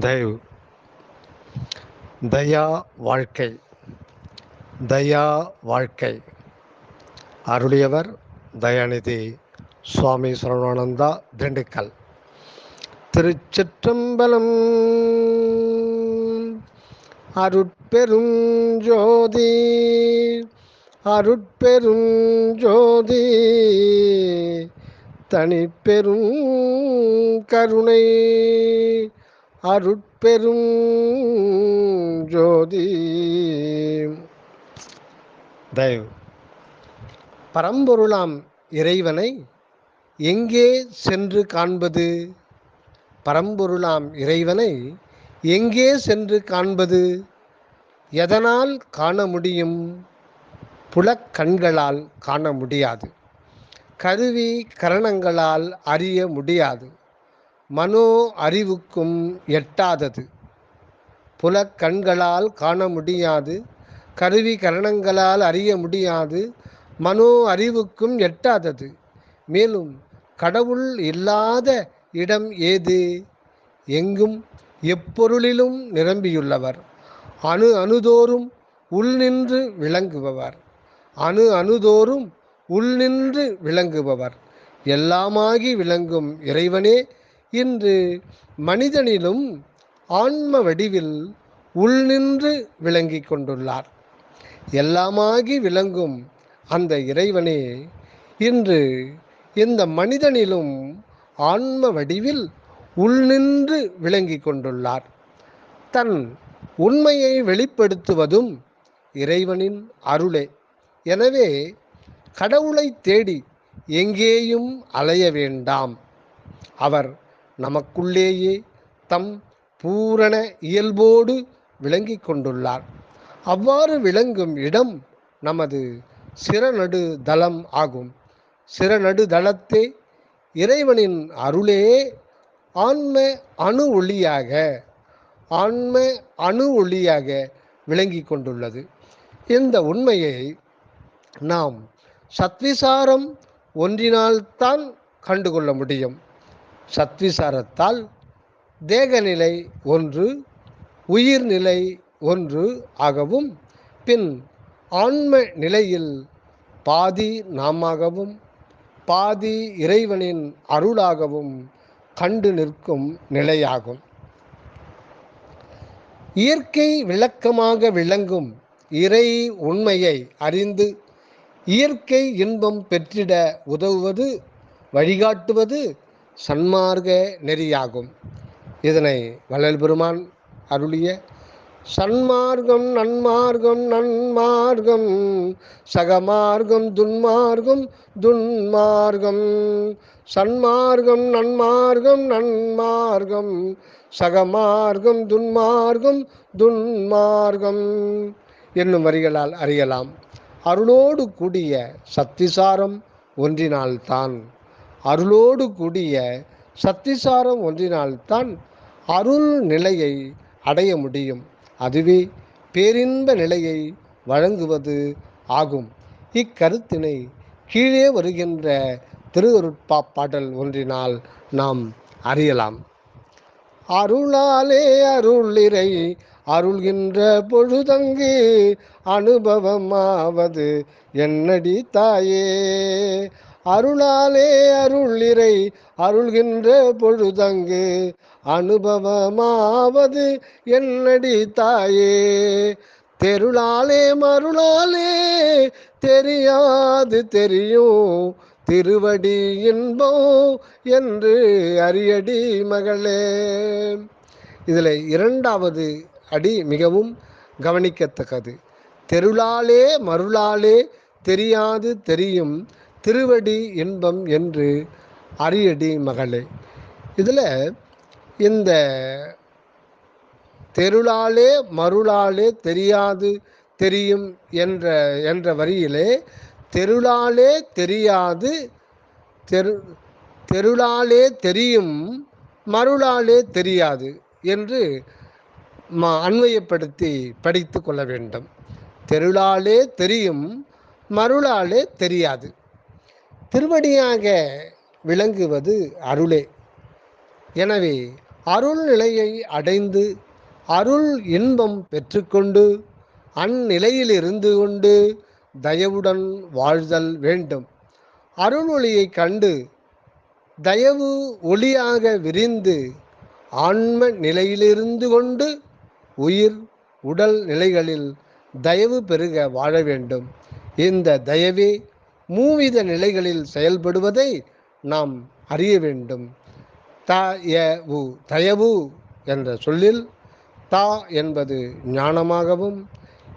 தயவு. தயா வாழ்க்கை. தயா வாழ்க்கை. அருளியவர் தயாநிதி சுவாமி சரவணானந்தா திண்டுக்கல். திருச்சிற்றம்பலம் அருட்பெரும் ஜோதி. அருட்பெரும் ஜோதி. தனிப்பெரும் கருணை. அருட்பெரும் ஜோதி. தயவு. பரம்பொருளாம் இறைவனை எங்கே சென்று காண்பது? பரம்பொருளாம் இறைவனை எங்கே சென்று காண்பது? எதனால் காண முடியும்? புலக்கண்களால் காண முடியாது. கருவி கரணங்களால் அறிய முடியாது. மனோ அறிவுக்கும் எட்டாதது. புலக்கண்களால் காண முடியாது. கருவி கரணங்களால் அறிய முடியாது. மனோ அறிவுக்கும் எட்டாதது. மேலும் கடவுள் இல்லாத இடம் ஏது? எங்கும் எப்பொருளிலும் நிரம்பியுள்ளவர். அணு அணுதோறும் உள்நின்று விளங்குபவர். அணு அணுதோறும் உள்நின்று விளங்குபவர். எல்லாமாகி விளங்கும் இறைவனே இன்று மனிதனிலும் ஆன்ம வடிவில் உள்நின்று விளங்கிக் கொண்டுள்ளார். எல்லாமாகி விளங்கும் அந்த இறைவனே இன்று இந்த மனிதனிலும் ஆன்ம வடிவில் உள்நின்று விளங்கிக் கொண்டுள்ளார். தன் உண்மையை வெளிப்படுத்துவதும் இறைவனின் அருளே. எனவே கடவுளை தேடி எங்கேயும் அலைய வேண்டாம். அவர் நமக்குள்ளேயே தம் பூரண இயல்போடு விளங்கிக் கொண்டுள்ளார். அவ்வாறு விளங்கும் இடம் நமது சிறநடு தளம் ஆகும். சிறநடு தளத்தே இறைவனின் அருளே ஆன்ம அணு ஒளியாக ஆன்ம அணு ஒளியாக விளங்கி கொண்டுள்ளது. இந்த உண்மையை நாம் சத்விசாரம் ஒன்றினால்தான் கண்டுகொள்ள முடியும். சத்விசாரத்தால் தேகநிலை ஒன்று உயிர்நிலை ஒன்று ஆகவும் பின் ஆன்ம நிலையில் பாதி நாமாகவும் பாதி இறைவனின் அருளாகவும் கண்டு நிற்கும் நிலையாகும். இயற்கை விளக்கமாக விளங்கும் இறை உண்மையை அறிந்து இயற்கை இன்பம் பெற்றிட உதவுவது வழிகாட்டுவது சன்மார்க்க நெறியாகும். இதனை வள்ளல் பெருமான் அருளிய சன்மார்க்கம் நன்மார்க்கம் நன்மார்க்கம் சகமார்க்கம் துன்மார்க்கம் துன்மார்க்கம் சன்மார்க்கம் நன்மார்க்கம் நன்மார்க்கம் சகமார்க்கம் துன்மார்க்கம் துன்மார்க்கம் என்னும் வரிகளால் அறியலாம். அருளோடு கூடிய சத்திசாரம் ஒன்றினால்தான் அருளோடு கூடிய சத்திசாரம் ஒன்றினால்தான் அருள் நிலையை அடைய முடியும். அதுவே பேரின்ப நிலையை வழங்குவது ஆகும். இக்கருத்தினை கீழே வருகின்ற திருவருட்பா பாடல் ஒன்றினால் நாம் அறியலாம். அருளாலே அருளிரை அருள்கின்ற பொழுதங்கு அனுபவமாவது என்னடி தாயே? அருளாலே அருளிரை அருள்கின்ற பொழுதங்கு அனுபவமாவது என்னடி தாயே. தெருளாலே மருளாலே தெரியாது தெரியும். திருவடி இன்பம் என்று அரியடி மகளே. இதில் இரண்டாவது அடி மிகவும் கவனிக்கத்தக்கது. தெருளாலே மருளாலே தெரியாது தெரியும். திருவடி இன்பம் என்று அரியடி மகளே. இதில் இந்த தெருளாலே மருளாலே தெரியாது தெரியும் என்ற என்ற வரியிலே தெருளாலே தெரியாது தெரு தெருளாலே தெரியும் மருளாலே தெரியாது என்று ம அன்வயப்படுத்தி படித்து கொள்ள வேண்டும். தெருளாலே தெரியும் மருளாலே தெரியாது. திருவடியாக விளங்குவது அருளே. எனவே அருள் நிலையை அடைந்து அருள் இன்பம் பெற்றுக்கொண்டு அந்நிலையில் இருந்து கொண்டு தயவுடன் வாழ்தல் வேண்டும். அருள் ஒளியை கண்டு தயவு ஒளியாக விரிந்து ஆன்ம நிலையிலிருந்து கொண்டு உயிர் உடல் நிலைகளில் தயவு பெருக வாழ வேண்டும். இந்த தயவே மூவித நிலைகளில் செயல்படுவதை நாம் அறிய வேண்டும். த எ உ தயவு என்ற சொல்லில் தா என்பது ஞானமாகவும்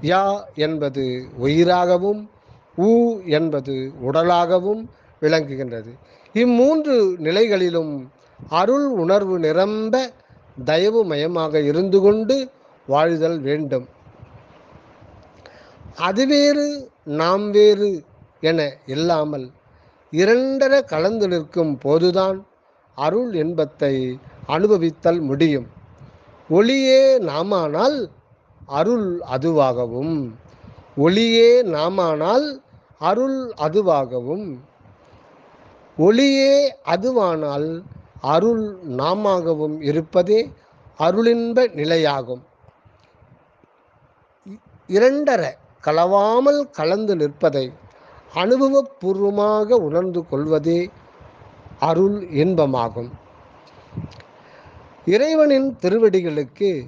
யா என்பது உயிராகவும் உ என்பது உடலாகவும் விளங்குகின்றது. இம்மூன்று நிலைகளிலும் அருள் உணர்வு நிரம்ப தயவு மயமாக இருந்து கொண்டு வாழ்தல் வேண்டும். அது வேறு நாம் வேறு என இல்லாமல் இரண்டர கலந்து நிற்கும் போதுதான் அருள் இன்பத்தை அனுபவித்தல் முடியும். ஒளியே நாமானால் அருள் அதுவாகவும் ஒளியே நாமானால் அருள் அதுவாகவும் ஒளியே அதுவானால் அருள் நாமாகவும் இருப்பதே அருளின்ப நிலையாகும். இ- இரண்டர கலவாமல் கலந்து நிற்பதை அனுபவபூர்வமாக உணர்ந்து கொள்வதே அருள் இன்பமாகும். இறைவனின் திருவடிகளுக்கு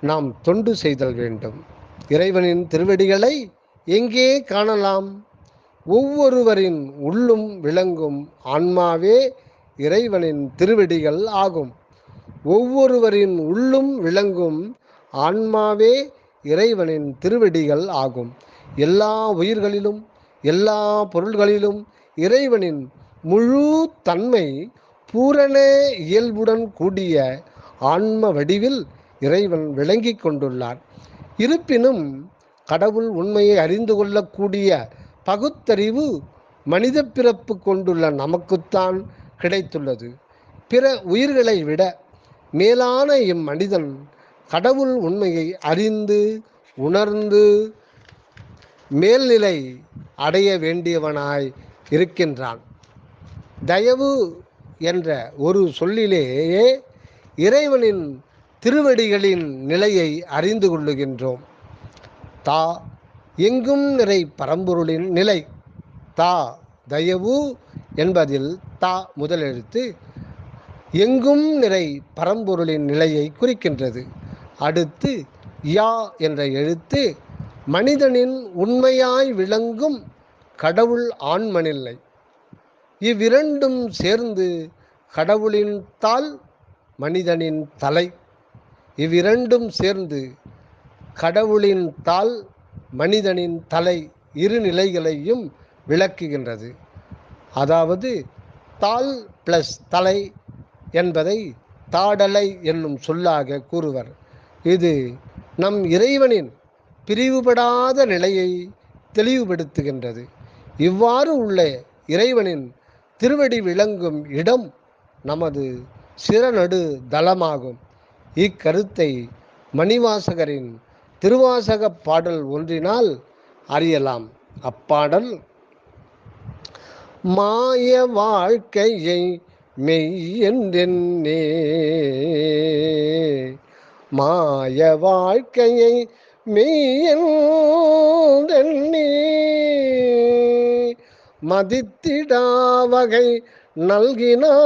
நாம் தொண்டு செய்தல் வேண்டும். இறைவனின் திருவடிகளை எங்கே காணலாம்? ஒவ்வொருவரின் உள்ளும் விளங்கும் ஆன்மாவே இறைவனின் திருவடிகள் ஆகும். ஒவ்வொருவரின் உள்ளும் விளங்கும் ஆன்மாவே இறைவனின் திருவடிகள் ஆகும். எல்லா உயிர்களிலும் எல்லா பொருள்களிலும் இறைவனின் முழு தன்மை பூரண இயல்புடன் கூடிய ஆன்ம வடிவில் இறைவன் விளங்கிக் கொண்டுள்ளார். இருப்பினும் கடவுள் உண்மையை அறிந்து கொள்ளக்கூடிய பகுத்தறிவு மனித பிறப்பு கொண்டுள்ள நமக்குத்தான் கிடைத்துள்ளது. பிற உயிர்களை விட மேலான இம்மனிதன் கடவுள் உண்மையை அறிந்து உணர்ந்து மேல்நிலை அடைய வேண்டியவனாய் இருக்கின்றான். தயவு என்ற ஒரு சொல்லிலேயே இறைவனின் திருவடிகளின் நிலையை அறிந்து கொள்ளுகின்றோம். தா எங்கும் நிறை பரம்பொருளின் நிலை. தா தயவு என்பதில் தா முதலெழுத்து எங்கும் நிறை பரம்பொருளின் நிலையை குறிக்கின்றது. அடுத்து யா என்ற எழுத்து மனிதனின் உண்மையாய் விளங்கும் கடவுள் ஆண்மனில்லை. இவ்விரண்டும் சேர்ந்து கடவுளின் தாள் மனிதனின் தலை. இவ்விரண்டும் சேர்ந்து கடவுளின் தாள் மனிதனின் தலை இரு நிலைகளையும் விளக்குகின்றது. அதாவது தாள் ப்ளஸ் தலை என்பதை தாடலை என்னும் சொல்லாக கூறுவர். இது நம் இறைவனின் பிரிவுபடாத நிலையை தெளிவுபடுத்துகின்றது. இவ்வாறு உள்ள இறைவனின் திருவடி விளங்கும் இடம் நமது சிறநடு தளமாகும் இக்கருத்தை மணிவாசகரின் திருவாசகப் பாடல் ஒன்றினால் அறியலாம். அப்பாடல் மாய வாழ்க்கையை மெய் என்றென்னே மாய வாழ்க்கையை மெய் என்றென்னே மதித்திடா வகை நல்கினான்.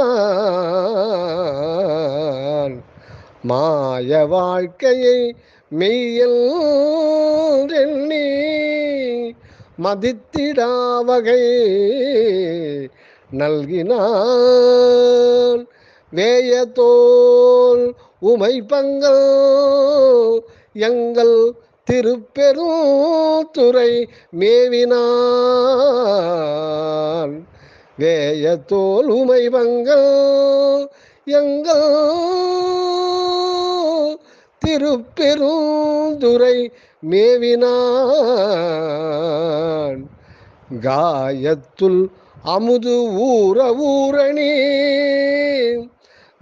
மாய வாழ்க்கையை மெய்யல் எண்ணி மதித்திடா வகை நல்கினான். வேயத்தோல் உமை பங்கள் எங்கள் திருப்பெருந்துறை மேவினான். வேயத்தோல் உமை வங்கள் எங்கள் திருப்பெருந்துரை மேவினான். காயத்துள் அமுது ஊர ஊரணி.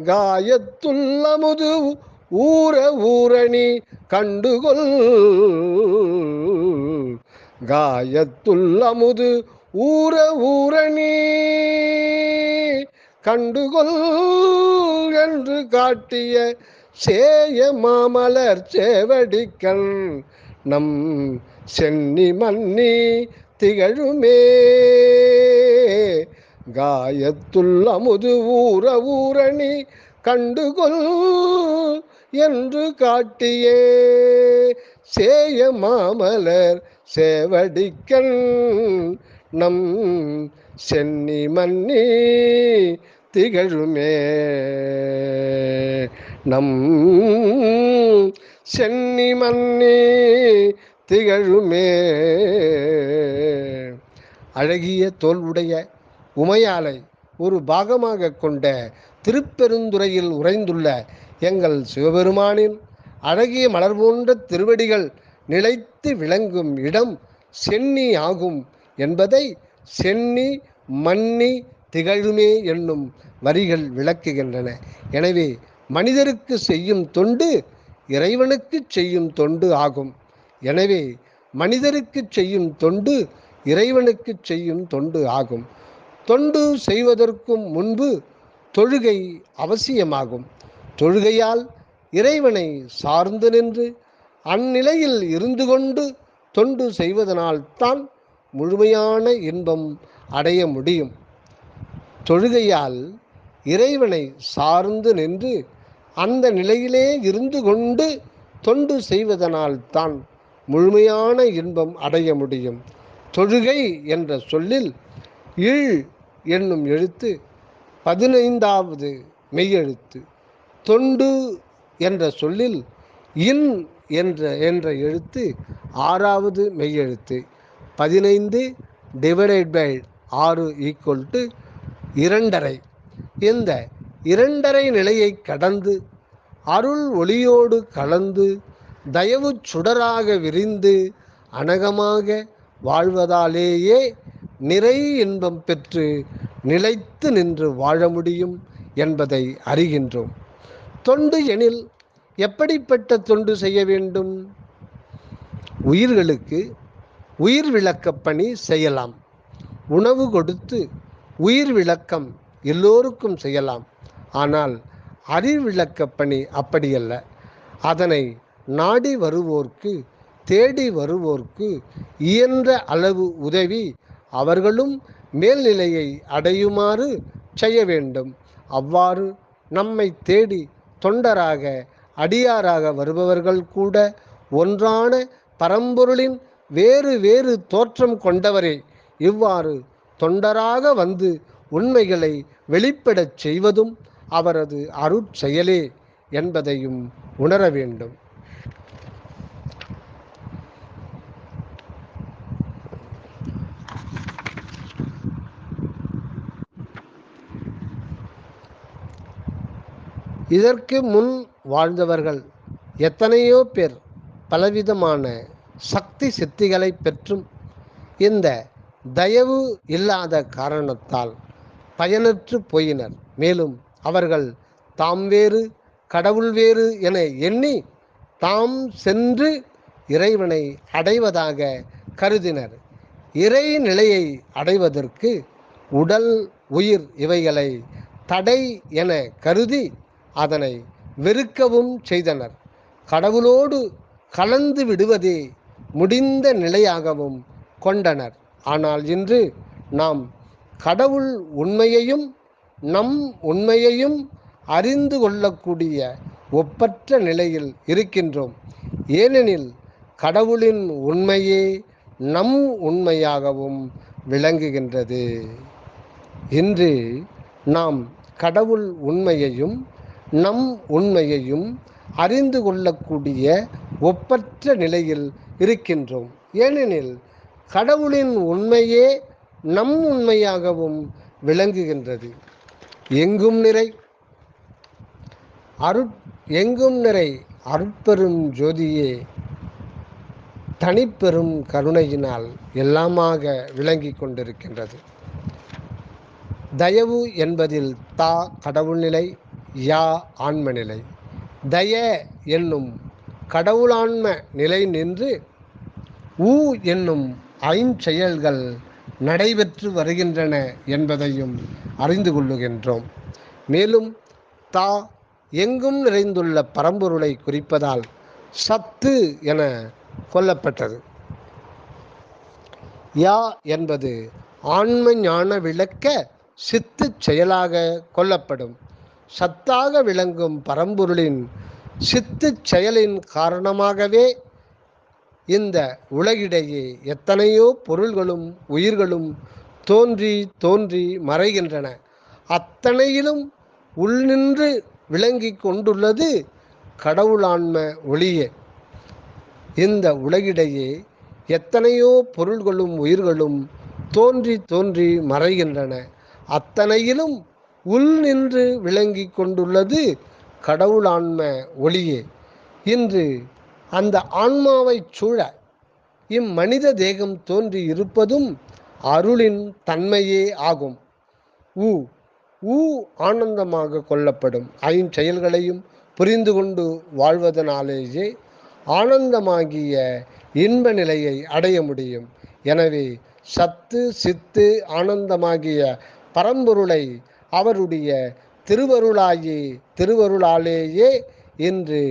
காயத்துள் அமுது ஊர ஊரணி கண்டுகொள். காயத்துள் அமுது ஊர ஊரணி கண்டுகொள் என்று காட்டிய சேய மாமலர் சேவடிக்கண். நம் சென்னி மன்னி திகழுமே. காயத்துள் அமுது ஊர ஊரணி கண்டுகொள். என்று காட்டியே. சேய மாமலர் சேவடிக்கண் நம் சென்னி மன்னி திகழுமே. நம் சென்னி மன்னி திகழுமே. அழகிய தோல் உடைய உமையாலை ஒரு பாகமாக கொண்ட திருப்பெருந்துறையில் உறைந்துள்ள எங்கள் சிவபெருமானின் அழகிய மலர் போன்ற திருவடிகள் நிலைத்து விளங்கும் இடம் சென்னி ஆகும் என்பதை சென்னி மன்னி திகழுமே என்னும் வரிகள் விளக்குகின்றன. எனவே மனிதருக்கு செய்யும் தொண்டு இறைவனுக்கு செய்யும் தொண்டு ஆகும். எனவே மனிதருக்கு செய்யும் தொண்டு இறைவனுக்கு செய்யும் தொண்டு ஆகும். தொண்டு செய்வதற்கும் முன்பு தொழுகை அவசியமாகும். தொழுகையால் இறைவனை சார்ந்து நின்று அந்நிலையில் இருந்து கொண்டு தொண்டு செய்வதனால்தான் முழுமையான இன்பம் அடைய முடியும். தொழுகையால் இறைவனை சார்ந்து நின்று அந்த நிலையிலே இருந்து கொண்டு தொண்டு செய்வதனால்தான் முழுமையான இன்பம் அடைய முடியும். தொழுகை என்ற சொல்லில் இழ் என்னும் எழுத்து பதினைந்தாவது மெய்யெழுத்து. தொண்டு என்ற சொல்லில் இன் என்ற என்ற எழுத்து ஆறாவது மெய்யெழுத்து. பதினைந்து டிவைடட் பை ஆறு ஈக்குவல் டு இரண்டரை. இந்த இரண்டரை நிலையை கடந்து அருள் ஒளியோடு கலந்து தயவு சுடராக விரிந்து அனகமாக வாழ்வதாலேயே நிறை இன்பம் பெற்று நிலைத்து நின்று வாழ முடியும் என்பதை அறிகின்றோம். தொண்டு எனில் எப்படிப்பட்ட தொண்டு செய்ய வேண்டும்? உயிர்களுக்கு உயிர் விளக்கப் பணி செய்யலாம். உணவு கொடுத்து உயிர் விளக்கம் எல்லோருக்கும் செய்யலாம். ஆனால் அறிவிளக்கப் பணி அப்படியல்ல. அதனை நாடி வருவோர்க்கு தேடி வருவோர்க்கு இயன்ற அளவு உதவி அவர்களும் மேல்நிலையை அடையுமாறு செய்ய வேண்டும். அவ்வாறு நம்மை தேடி தொண்டராக அடியாராக வருபவர்கள் கூட ஒன்றான பரம்பொருளின் வேறு வேறு தோற்றம் கொண்டவரே. இவ்வாறு தொண்டராக வந்து உண்மைகளை வெளிப்படச் செய்வதும் அவரது அருட்செயலே என்பதையும் உணர வேண்டும் இதற்கு முன் வாழ்ந்தவர்கள் எத்தனையோ பேர் பலவிதமான சக்தி சித்திகளை பெற்றும் இந்த தயவு இல்லாத காரணத்தால் பயனற்று போயினர். மேலும் அவர்கள் தாம் வேறு கடவுள் வேறு என எண்ணி தாம் சென்று இறைவனை அடைவதாக கருதினர். இறை நிலையை அடைவதற்கு உடல் உயிர் இவைகளை தடை என கருதி அதனை வெறுக்கவும் செய்தனர். கடவுளோடு கலந்து விடுவதே முடிந்த நிலையாகவும் கொண்டனர். ஆனால் இன்று நாம் கடவுள் உண்மையையும் நம் உண்மையையும் அறிந்து கொள்ளக்கூடிய ஒப்பற்ற நிலையில் இருக்கின்றோம். ஏனெனில் கடவுளின் உண்மையே நம் உண்மையாகவும் விளங்குகின்றது. இன்று நாம் கடவுள் உண்மையையும் நம் உண்மையையும் அறிந்து கொள்ளக்கூடிய ஒப்பற்ற நிலையில் இருக்கின்றோம். ஏனெனில் கடவுளின் உண்மையே நம் உண்மையாகவும் விளங்குகின்றது. எங்கும் நிறை அருட் எங்கும் நிறை அருட்பெரும் ஜோதியே தனிப்பெரும் கருணையினால் எல்லாமாக விளங்கி கொண்டிருக்கின்றது. தயவு என்பதில் தா கடவுள் நிலை யா ஆன்ம நிலை தய என்னும் கடவுளான்ம நிலை நின்று ஊ என்னும் ஐஞ்செயல்கள் நடைபெற்று வருகின்றன என்பதையும் அறிந்து கொள்ளுகின்றோம். மேலும் தா எங்கும் நிறைந்துள்ள பரம்பொருளை குறிப்பதால் சத்து என கொல்லப்பட்டது. யா என்பது ஆன்ம ஞான விளக்க சித்து செயலாக கொல்லப்படும். சத்தாக விளங்கும் பரம்பொருளின் சித்து செயலின் காரணமாகவே இந்த உலகிடையே எத்தனையோ பொருள்களும் உயிர்களும் தோன்றி தோன்றி மறைகின்றன. அத்தனையிலும் உள்நின்று விளங்கி கொண்டுள்ளது கடவுளான்ம ஒளியே. இந்த உலகிடையே எத்தனையோ பொருள்களும் உயிர்களும் தோன்றி தோன்றி மறைகின்றன. அத்தனையிலும் உள் நின்று விளங்கி கொண்டுள்ளது கடவுளான்ம ஒளியே. இன்று அந்த ஆன்மாவை சூழ இம்மனித தேகம் தோன்றி இருப்பதும் அருளின் தன்மையே ஆகும். ஊ ஊ ஆனந்தமாக கொள்ளப்படும் ஐஞ்செயல்களையும் புரிந்து கொண்டு வாழ்வதனாலேயே ஆனந்தமாகிய இன்ப நிலையை அடைய முடியும். எனவே சத்து சித்து ஆனந்தமாகிய பரம்பொருளை அவருடைய திருவருளாயே திருவருளாலேயே இன்று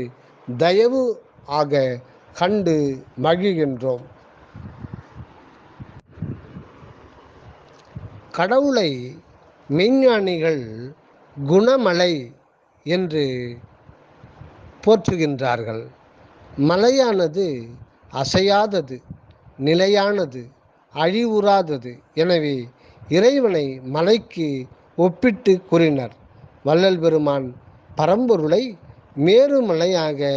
தயவு ஆக கண்டு மகிழ்கின்றோம். கடவுளை மெய்ஞானிகள் குணமலை என்று போற்றுகின்றார்கள். மலையானது அசையாதது நிலையானது அழிவுறாதது. எனவே இறைவனை மலைக்கு ஒப்பிட்டு கூறினர். வள்ளல் பெருமான் பரம்பொருளை மேருமலையாக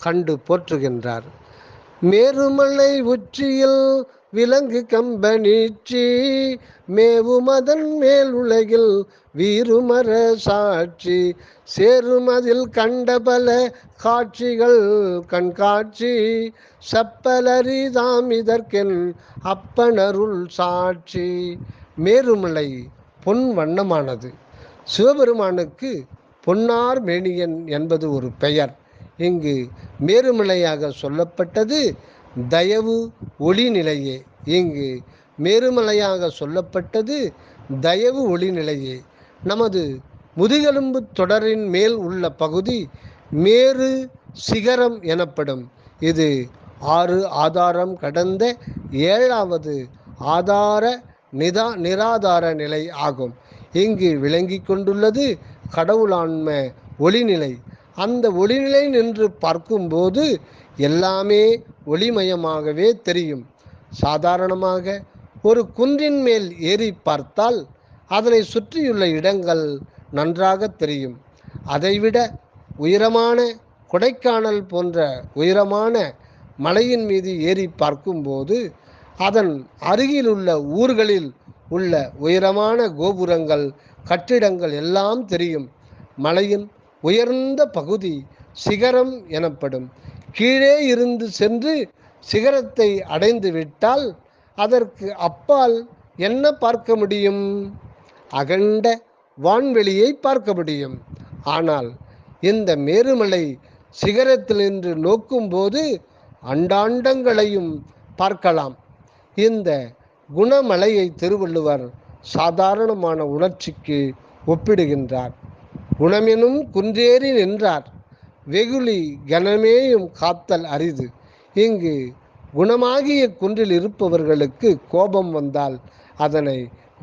கண்டு போற்றுகின்றார். மேருமலை உச்சியில் விலங்கு கம்பனீச்சி மேவுமதன் மேல் உலகில் வீருமர சாட்சி சேருமதில் கண்ட பல காட்சிகள் கண்காட்சி செப்பலரிதாம் இதற்கென் அப்பனருள் சாட்சி. மேருமலை பொன் வண்ணமானது. சிவபெருமானுக்கு பொன்னார் மேனியன் என்பது ஒரு பெயர். இங்கு மேருமலையாக சொல்லப்பட்டது தயவு ஒளி நிலையே இங்கு மேருமலையாக சொல்லப்பட்டது தயவு ஒளி நிலையே நமது முதுகெலும்பு தொடரின் மேல் உள்ள பகுதி மேரு சிகரம் எனப்படும். இது ஆறு ஆதாரம் கடந்த ஏழாவது ஆதார நிதா நிராதார நிலை ஆகும். இங்கு விளங்கி கொண்டுள்ளது கடவுளான்ம ஒளிநிலை. அந்த ஒளிநிலை நின்று பார்க்கும்போது எல்லாமே ஒளிமயமாகவே தெரியும். சாதாரணமாக ஒரு குன்றின் மேல் ஏறி பார்த்தால் அதனை சுற்றியுள்ள இடங்கள் நன்றாக தெரியும். அதைவிட உயரமான கொடைக்கானல் போன்ற உயரமான மலையின் மீது ஏறி பார்க்கும்போது அதன் அருகிலுள்ள ஊர்களில் உள்ள உயரமான கோபுரங்கள் கட்டிடங்கள் எல்லாம் தெரியும். மலையின் உயர்ந்த பகுதி சிகரம் எனப்படும். கீழே இருந்து சென்று சிகரத்தை அடைந்து விட்டால் அதற்கு அப்பால் என்ன பார்க்க முடியும்? அகண்ட வான்வெளியை பார்க்க முடியும். ஆனால் இந்த மேருமலை சிகரத்திலிருந்து நோக்கும்போது அண்டாண்டங்களையும் பார்க்கலாம். இந்த குணமலையை திருவள்ளுவர் சாதாரணமான உணர்ச்சிக்கு ஒப்பிடுகின்றார். குணமெனும் குன்றேறி நின்றார். வெகுளி கனமேயும் காத்தல் அரிது. இங்கு குணமாகிய குன்றில் இருப்பவர்களுக்கு கோபம் வந்தால் அதனை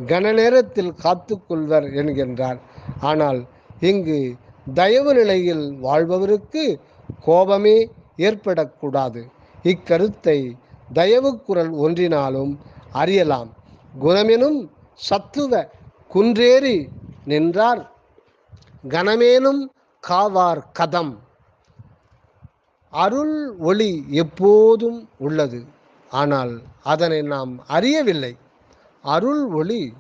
கன நேரத்தில் காத்து கொள்வர் என்கின்றார். ஆனால் இங்கு தயவு நிலையில் வாழ்பவருக்கு கோபமே ஏற்படக்கூடாது. இக்கருத்தை தயவு குரல் ஒன்றினாலும் அறியலாம். குணமெனும் சத்துவ குன்றேறி நின்றார். கனமேனும் காவார் கதம். அருள் ஒளி எப்போதும் உள்ளது. ஆனால் அதனை நாம் அறியவில்லை. அருள் ஒளி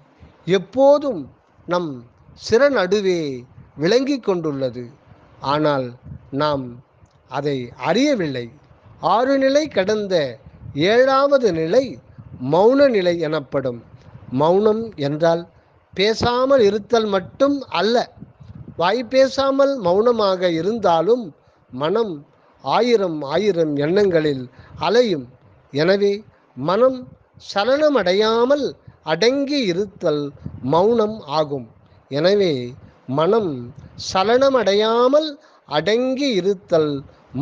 எப்போதும் நம் சிறநடுவே விளங்கி கொண்டுள்ளது. ஆனால் நாம் அதை அறியவில்லை. ஆறு நிலை கடந்த ஏழாவது நிலை மௌன நிலை எனப்படும். மௌனம் என்றால் பேசாமல் இருத்தல் மட்டும் அல்ல. வாய் பேசாமல் மௌனமாக இருந்தாலும் மனம் ஆயிரம் ஆயிரம் எண்ணங்களில் அலையும். எனவே மனம் சலனமடையாமல் அடங்கி இருத்தல் மௌனம் ஆகும். எனவே மனம் சலனமடையாமல் அடங்கி இருத்தல்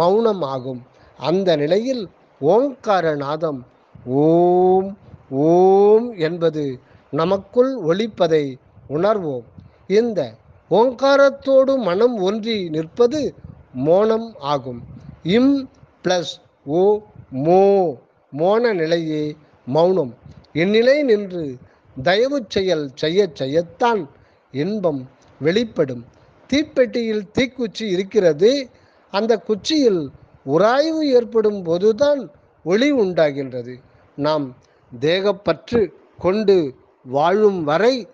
மௌனம் ஆகும். அந்த நிலையில் ஓங்காரநாதம் ஓம் ஓம் என்பது நமக்குள் ஒழிப்பதை உணர்வோம். இந்த ஓங்காரத்தோடு மனம் ஒன்றி நிற்பது மோனம் ஆகும். இம் பிளஸ் ஓ மோ மோன நிலையே மௌனம். இந்நிலை நின்று தயவு செயல் செய்ய செய்யத்தான் இன்பம் வெளிப்படும். தீப்பெட்டியில் தீக்குச்சி இருக்கிறது. அந்த குச்சியில் உராய்வு ஏற்படும் போதுதான் ஒளி உண்டாகின்றது. நாம் தேகப்பற்று கொண்டு வாழும் வரை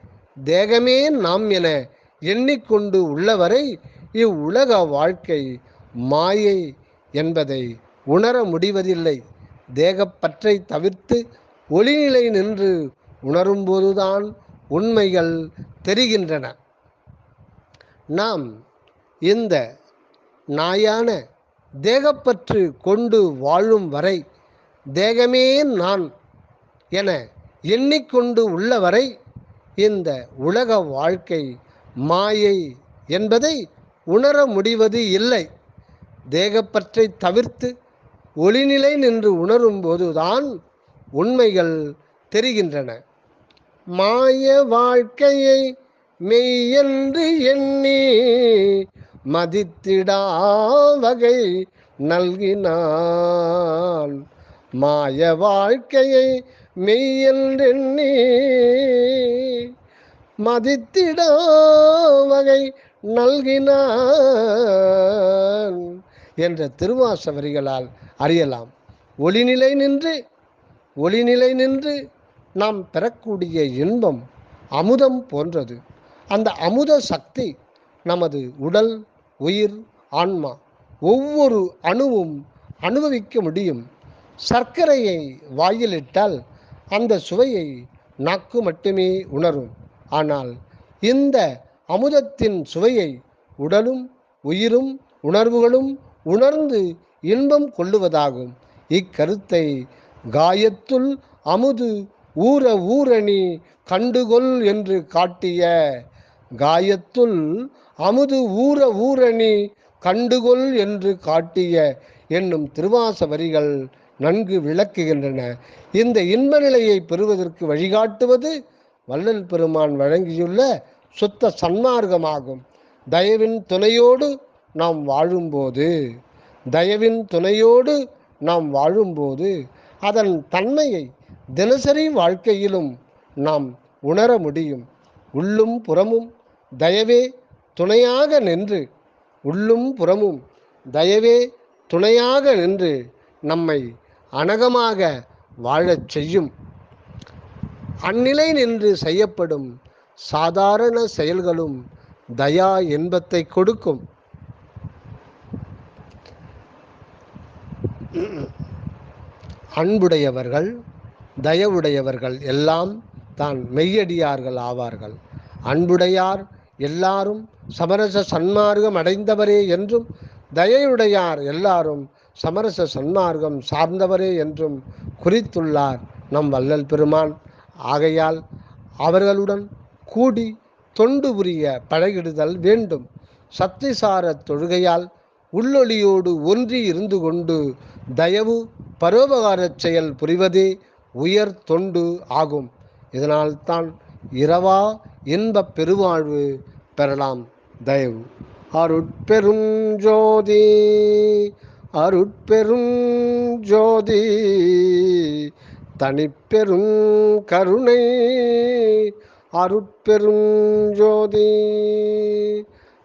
தேகமே நாம் என எண்ணிக்கொண்டு உள்ளவரை இவ்வுலக வாழ்க்கை மாயை என்பதை உணர முடிவதில்லை. தேகப்பற்றை தவிர்த்து ஒளிநிலை நின்று உணரும்போதுதான் உண்மைகள் தெரிகின்றன. நாம் இந்த நாயான தேகப்பற்று கொண்டு வாழும் வரை தேகமே நான் என எண்ணிக்கொண்டு உள்ளவரை இந்த உலக வாழ்க்கை மாயை என்பதை உணர முடிவது இல்லை. தேகப்பற்றை தவிர்த்து ஒளிநிலை நின்று உணரும் போதுதான் உண்மைகள் தெரிகின்றன. மாய வாழ்க்கையை மெய்யென்று எண்ணி மதித்திடா வகை நல்கினான் மாய வாழ்க்கையை மெய்யென்றெண்ணி மதித்திடா வகை நல்கினான் என்ற திருவாச வரிகளால் அறியலாம். ஒளிநிலை நின்று ஒளிநிலை நின்று நாம் பெறக்கூடிய இன்பம் அமுதம் போன்றது. அந்த அமுத சக்தி நமது உடல் உயிர் ஆன்மா ஒவ்வொரு அணுவும் அனுபவிக்க முடியும். சர்க்கரையை வாயிலிட்டால் அந்த சுவையை நாக்கு மட்டுமே உணரும். ஆனால் இந்த அமுதத்தின் சுவையை உடலும் உயிரும் உணர்வுகளும் உணர்ந்து இன்பம் கொள்ளுவதாகும். இக்கருத்தை காயத்துள் அமுது ஊற ஊரணி கண்டுகொள் என்று காட்டிய காயத்துள் அமுது ஊற ஊரணி கண்டுகொள் என்று காட்டிய என்னும் திருவாச வரிகள் நன்கு விளக்குகின்றன. இந்த இன்ப நிலையை பெறுவதற்கு வழிகாட்டுவது வள்ளல் பெருமான் வழங்கியுள்ள சுத்த சன்மார்க்கமாகும். தயவின் துணையோடு நாம் வாழும்போது தயவின் துணையோடு நாம் வாழும்போது அதன் தன்மையை தினசரி வாழ்க்கையிலும் நாம் உணர முடியும். உள்ளும் புறமும் தயவே துணையாக நின்று உள்ளும் புறமும் தயவே துணையாக நின்று நம்மை அனகமாக வாழச் செய்யும். அந்நிலை நின்று செய்யப்படும் சாதாரண செயல்களும் தயா இன்பத்தை கொடுக்கும். அன்புடையவர்கள் தயவுடையவர்கள் எல்லாம் தான் மெய்யடியார்கள் ஆவார்கள். அன்புடையார் எல்லாரும் சமரச சன்மார்க்கம் அடைந்தவரே என்றும் தயையுடையார் எல்லாரும் சமரச சன்மார்க்கம் சார்ந்தவரே என்றும் குறித்துள்ளார் நம் வள்ளல் பெருமான். ஆகையால் அவர்களுடன் கூடி தொண்டு புரிய பழகிடுதல் வேண்டும். சத்திசார தொழுகையால் உள்ளொளியோடு ஒன்றி இருந்து கொண்டு தயவு பரோபகாரச் செயல் புரிவதே உயர் தொண்டு ஆகும். இதனால்தான் இரவா இன்பப் பெருவாழ்வு பெறலாம் தயவு. அருட்பெரும் ஜோதி அருட்பெரும் ஜோதி தனிப்பெரும் கருணை அருட்பெரும் ஜோதி.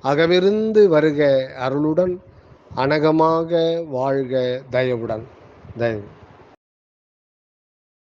அகமிருந்து வருக அருளுடன் அனகமாக வாழ்க தயவுடன். தயவு.